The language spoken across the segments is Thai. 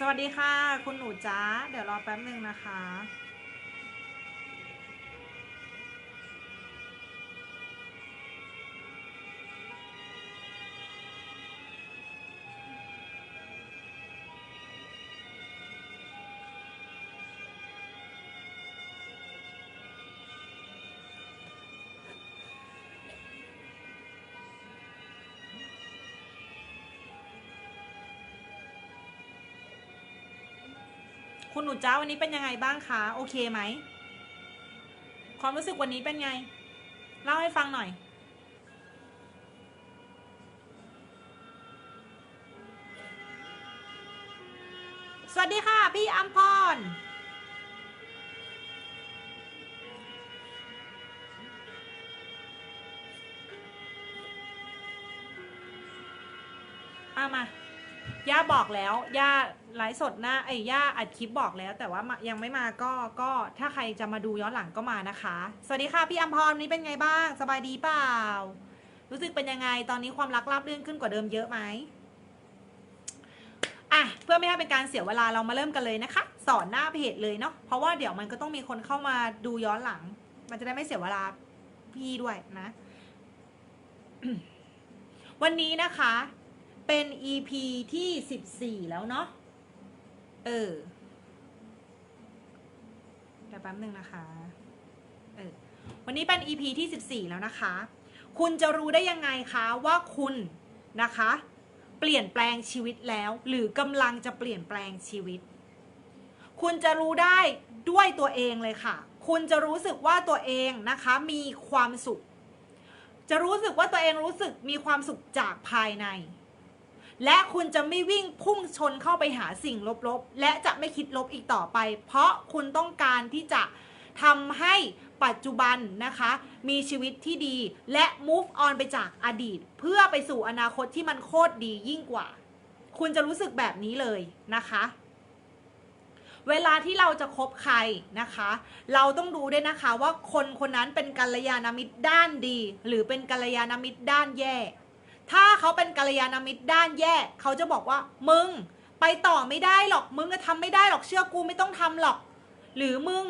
สวัสดีค่ะ คุณหนูจ้า เดี๋ยวรอแป๊บหนึ่งนะคะ คุณหนูจ้าวันนี้เป็นยังไงบ้างคะ โอเคไหม ความรู้สึกวันนี้เป็นไง เล่าให้ฟังหน่อย สวัสดีค่ะ พี่อัมพรเอามา ย่าบอกแล้ว ย่า ไลฟ์สดหน้าไอ้ย่าอัดคลิปบอกแล้ว แต่ว่ายังไม่มาก็ก็ถ้าใครจะมาดูย้อนหลังก็มานะคะ สวัสดีค่ะพี่อัมพรวันนี้เป็นไงบ้าง สบายดีเปล่า รู้สึกเป็นยังไงตอนนี้ความรักราบรื่นขึ้นกว่าเดิมเยอะไหมอะเพื่อไม่ให้เป็นการเสียเวลาเรามาเริ่มกันเลยนะคะ สอนหน้าเพจเลยเนาะเพราะว่าเดี๋ยวมันก็ต้องมีคนเข้ามาดูย้อนหลัง มันจะได้ไม่เสียเวลาพี่ด้วยนะ วันนี้นะคะเป็น EP ที่สิบสี่แล้วเนาะ เออเดี๋ยวแป๊บหนึ่งนะคะเออวันนี้เป็น EP ที่สิบสี่แล้วนะคะ คุณจะรู้ได้ยังไงคะว่าคุณนะคะ เปลี่ยนแปลงชีวิตแล้ว หรือกำลังจะเปลี่ยนแปลงชีวิต คุณจะรู้ได้ด้วยตัวเองเลยค่ะ คุณจะรู้สึกว่าตัวเองนะคะมีความสุข จะรู้สึกว่าตัวเองรู้สึกมีความสุขจากภายใน และคุณจะไม่วิ่งพุ่งชนเข้าไปหาสิ่งลบๆ และจะไม่คิดลบอีกต่อไป เพราะคุณต้องการที่จะทำให้ปัจจุบันนะคะ มีชีวิตที่ดีและ move on ไปจากอดีต เพื่อไปสู่อนาคตที่มันโคตรดียิ่งกว่า คุณจะรู้สึกแบบนี้เลยนะคะ เวลาที่เราจะคบใครนะคะ เราต้องดูด้วยนะคะว่าคนคนนั้นเป็นกัลยาณมิตรด้านดี หรือเป็นกัลยาณมิตรด้านแย่ ถ้าเขาเป็นกัลยาณมิตรด้านแย่เขาจะบอกว่ามึงไปต่อไม่ได้หรอกมึงก็ทำไม่ได้หรอกเชื่อกูไม่ต้องทำหรอก หรือมึง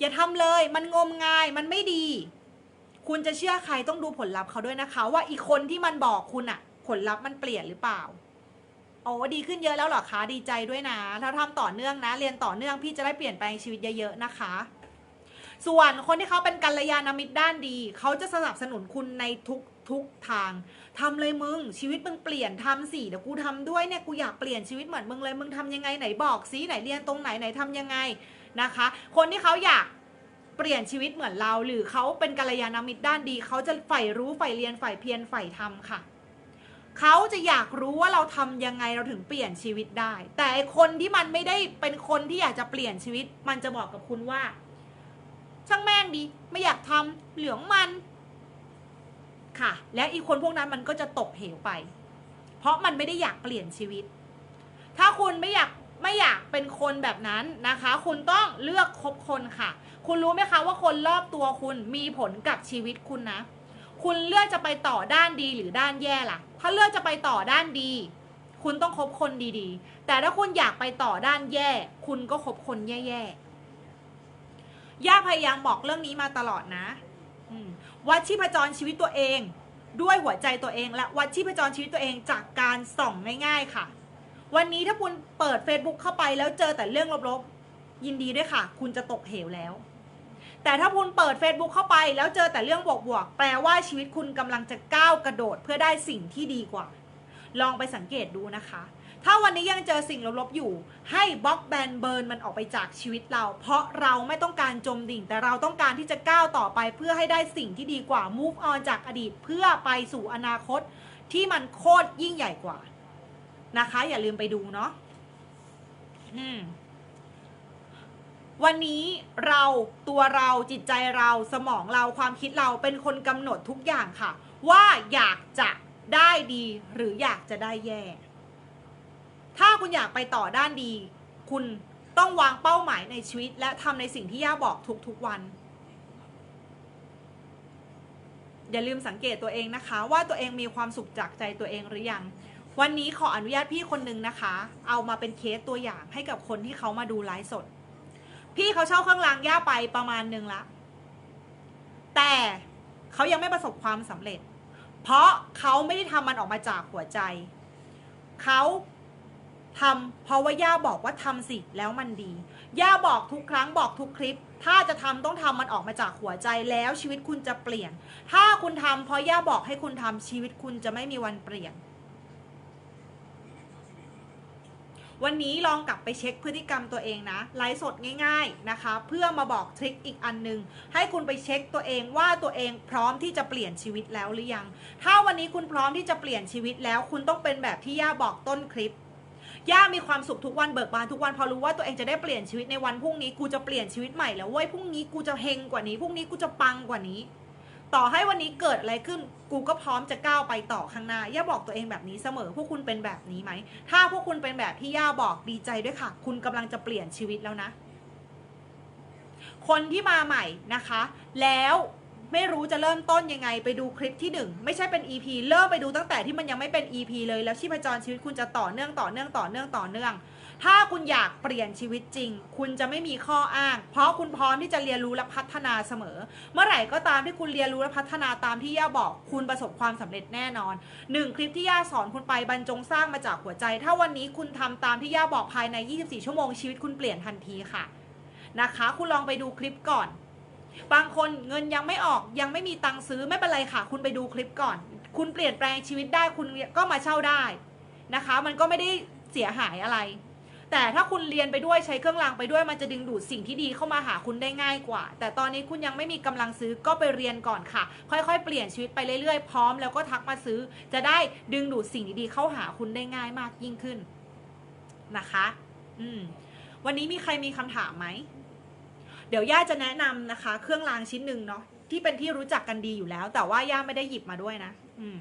อย่าทำเลยมันงมงายมันไม่ดี คุณจะเชื่อใครต้องดูผลลัพธ์เขาด้วยนะคะ ว่าอีกคนที่มันบอกคุณอะผลลัพธ์มันเปลี่ยนหรือเปล่าโอ้ดีขึ้นเยอะแล้วหรอคะดีใจด้วยนะถ้าทำต่อเนื่องนะ เรียนต่อเนื่องพี่จะได้เปลี่ยนแปลงชีวิตเยอะๆนะคะ ส่วนคนที่เขาเป็นกัลยาณมิตรด้านดี เขาจะสนับสนุนคุณในทุกทุกทางทำเลยมึง ชีวิตมึงเปลี่ยนทำสิเดี๋ยวกูทำด้วยเนี่ยกูอยากเปลี่ยนชีวิตเหมือนมึงเลยมึงทำยังไงไหนบอกซิไหนเรียนตรงไหนไหนทำยังไงนะคะ คนที่เขาอยากเปลี่ยนชีวิตเหมือนเรา หรือเขาเป็นกัลยาณมิตรด้านดี เขาจะใฝ่รู้ใฝ่เรียนใฝ่เพียรใฝ่ทำค่ะ เขาจะอยากรู้ว่าเราทำยังไงเราถึงเปลี่ยนชีวิตได้ แต่คนที่มันไม่ได้เป็นคนที่อยากจะเปลี่ยนชีวิต มันจะบอกกับคุณว่า ช่างแม่งดีไม่อยากทำเหลืองมัน ค่ะ และอีกคนพวกนั้นมันก็จะตกเหวไป เพราะมันไม่ได้อยากเปลี่ยนชีวิต ถ้าคุณไม่อยากไม่อยากเป็นคนแบบนั้นนะคะ คุณต้องเลือกคบคนค่ะ คุณรู้ไหมคะว่าคนรอบตัวคุณมีผลกับชีวิตคุณนะ คุณเลือกจะไปต่อด้านดีหรือด้านแย่ล่ะ ถ้าเลือกจะไปต่อด้านดี คุณต้องคบคนดีๆ แต่ถ้าคุณอยากไปต่อด้านแย่ คุณก็คบคนแย่ๆ ย่าพยายามบอกเรื่องนี้มาตลอดนะวัดชีพจรชีวิตตัวเอง ด้วยหัวใจตัวเอง และวัดชีพจรชีวิตตัวเองจากการส่องง่ายๆค่ะ วันนี้ถ้าคุณเปิด Facebook เข้าไปแล้วเจอแต่เรื่องลบๆ ยินดีด้วยค่ะ คุณจะตกเหวแล้ว แต่ถ้าคุณเปิด Facebook เข้าไปแล้วเจอแต่เรื่องบวกๆแปลว่าชีวิตคุณกำลังจะก้าวกระโดดเพื่อได้สิ่งที่ดีกว่า ลองไปสังเกตดูนะคะ ถ้าวันนี้ยังเจอสิ่งลบๆอยู่ ให้บล็อกแบนเบิร์นมันออกไปจากชีวิตเรา เพราะเราไม่ต้องการจมดิ่ง แต่เราต้องการที่จะก้าวต่อไปเพื่อให้ได้สิ่งที่ดีกว่า move on จากอดีตเพื่อไปสู่อนาคตที่มันโคตรยิ่งใหญ่กว่า นะคะ อย่าลืมไปดูเนาะวันนี้เราตัวเราจิตใจเราสมองเราความคิดเราเป็นคนกำหนดทุกอย่างค่ะ ว่าอยากจะได้ดีหรืออยากจะได้แย่ ถ้าคุณอยากไปต่อด้านดี คุณต้องวางเป้าหมายในชีวิต และทำในสิ่งที่ย่าบอกทุกๆวัน อย่าลืมสังเกตตัวเองนะคะ ว่าตัวเองมีความสุขจากใจตัวเองหรือยัง วันนี้ขออนุญาตพี่คนหนึ่งนะคะ เอามาเป็นเคสตัวอย่างให้กับคนที่เขามาดูไลฟ์สด พี่เขาเช่าเครื่องรางย่าไปประมาณหนึ่งละ แต่เขายังไม่ประสบความสำเร็จ เพราะเขาไม่ได้ทำมันออกมาจากหัวใจ เขา ทำเพราะว่าย่าบอกว่าทำสิแล้วมันดี ย่าบอกทุกครั้งบอกทุกคลิป ถ้าจะทำต้องทำมันออกมาจากหัวใจแล้วชีวิตคุณจะเปลี่ยน ถ้าคุณทำเพราะย่าบอกให้คุณทำชีวิตคุณจะไม่มีวันเปลี่ยน วันนี้ลองกลับไปเช็คพฤติกรรมตัวเองนะไลฟ์สดง่าย ๆนะคะ เพื่อมาบอกทริคอีกอันหนึง ให้คุณไปเช็คตัวเองว่าตัวเองพร้อมที่จะเปลี่ยนชีวิตแล้วหรือยัง ถ้าวันนี้คุณพร้อมที่จะเปลี่ยนชีวิตแล้ว คุณต้องเป็นแบบที่ย่าบอกต้นคลิป ย่ามีความสุขทุกวันเบิกบานทุกวันพอรู้ว่าตัวเองจะได้เปลี่ยนชีวิตในวันพรุ่งนี้กูจะเปลี่ยนชีวิตใหม่แล้วเว้ยพรุ่งนี้กูจะเฮงกว่านี้พรุ่งนี้กูจะปังกว่านี้ ต่อให้วันนี้เกิดอะไรขึ้น กูก็พร้อมจะก้าวไปต่อข้างหน้าย่าบอกตัวเองแบบนี้เสมอพวกคุณเป็นแบบนี้ไหมถ้าพวกคุณเป็นแบบที่ย่าบอกดีใจด้วยค่ะ คุณกำลังจะเปลี่ยนชีวิตแล้วนะ คนที่มาใหม่นะคะ แล้ว ไม่รู้จะเริ่มต้นยังไงไปดูคลิปที่หนึ่งไม่ใช่เป็น EP เริ่มไปดูตั้งแต่ที่มันยังไม่เป็น EP เลยแล้วชีพจรชีวิตคุณจะต่อเนื่องต่อเนื่องต่อเนื่องต่อเนื่อง ถ้าคุณอยากเปลี่ยนชีวิตจริง คุณจะไม่มีข้ออ้าง เพราะคุณพร้อมที่จะเรียนรู้และพัฒนาเสมอ เมื่อไหร่ก็ตามที่คุณเรียนรู้และพัฒนาตามที่ย่าบอก คุณประสบความสำเร็จแน่นอนหนึ่งคลิปที่ย่าสอนคุณไปบรรจงสร้างมาจากหัวใจ ถ้าวันนี้คุณทำตามที่ย่าบอกภายใน 24 ชั่วโมงชีวิตคุณเปลี่ยนทันทีค่ะนะคะ คุณลองไปดูคลิปก่อน บางคนเงินยังไม่ออกยังไม่มีตังค์ซื้อไม่เป็นไรค่ะ คุณไปดูคลิปก่อน คุณเปลี่ยนแปลงชีวิตได้คุณก็มาเช่าได้นะคะ มันก็ไม่ได้เสียหายอะไร แต่ถ้าคุณเรียนไปด้วยใช้เครื่องรางไปด้วยมันจะดึงดูดสิ่งที่ดีเข้ามาหาคุณได้ง่ายกว่า แต่ตอนนี้คุณยังไม่มีกำลังซื้อก็ไปเรียนก่อนค่ะ ค่อยๆ เปลี่ยนชีวิตไปเรื่อยๆพร้อมแล้วก็ทักมาซื้อ จะได้ดึงดูดสิ่งดีๆเข้าหาคุณได้ง่ายมากยิ่งขึ้นนะคะ อืมวันนี้มีใครมีคำถามไหม เดี๋ยวย่าจะแนะนำนะคะ เครื่องรางชิ้นหนึ่งเนาะที่เป็นที่รู้จักกันดีอยู่แล้ว แต่ว่าย่าไม่ได้หยิบมาด้วยนะอืม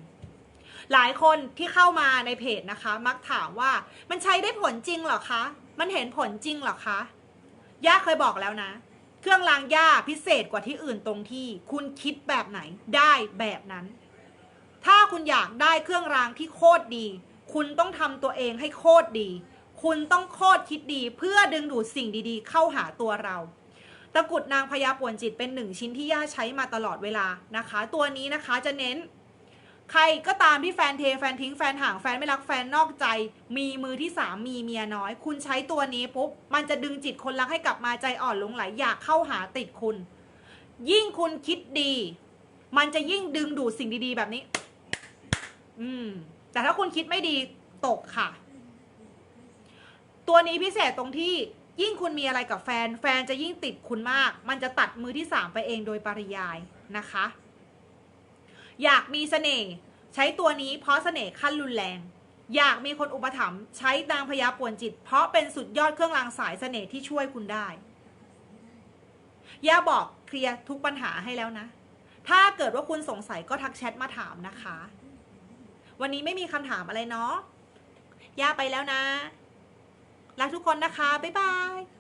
หลายคนที่เข้ามาในเพจนะคะ มักถามว่ามันใช้ได้ผลจริงเหรอคะ มันเห็นผลจริงเหรอคะย่าเคยบอกแล้วนะ เครื่องรางย่าพิเศษกว่าที่อื่นตรงที่ คุณคิดแบบไหนได้แบบนั้น ถ้าคุณอยากได้เครื่องรางที่โคตรดี คุณต้องทำตัวเองให้โคตรดี คุณต้องโคตรคิดดีเพื่อดึงดูดสิ่งดีๆ เข้าหาตัวเรา ตะกุดนางพญาป่วนจิตเป็นหนึ่งชิ้นที่ย่าใช้มาตลอดเวลานะคะ ตัวนี้นะคะจะเน้น ใครก็ตามที่แฟนเท แฟนทิ้งแฟนห่างแฟนไม่รักแฟนนอกใจ มีมือที่สามมีเมียน้อย คุณใช้ตัวนี้ปุ๊บมันจะดึงจิตคนรักให้กลับมาใจอ่อนลงไหลอยากเข้าหาติดคุณ ยิ่งคุณคิดดี มันจะยิ่งดึงดูดสิ่งดีๆ แบบนี้ อืม แต่ถ้าคุณคิดไม่ดีตกค่ะ ตัวนี้พิเศษตรงที่ ยิ่งคุณมีอะไรกับแฟน แฟนจะยิ่งติดคุณมาก มันจะตัดมือที่สามไปเองโดยปริยายนะคะ อยากมีเสน่ห์ใช้ตัวนี้เพราะเสน่ห์ขั้นรุนแรง อยากมีคนอุปถัมภ์ใช้นางพญาป่วนจิต เพราะเป็นสุดยอดเครื่องรางสายเสน่ห์ที่ช่วยคุณได้ ย่าบอกเคลียร์ทุกปัญหาให้แล้วนะ ถ้าเกิดว่าคุณสงสัยก็ทักแชทมาถามนะคะ วันนี้ไม่มีคำถามอะไรเนาะย่าไปแล้วนะ รักทุกคนนะคะ บ๊ายบาย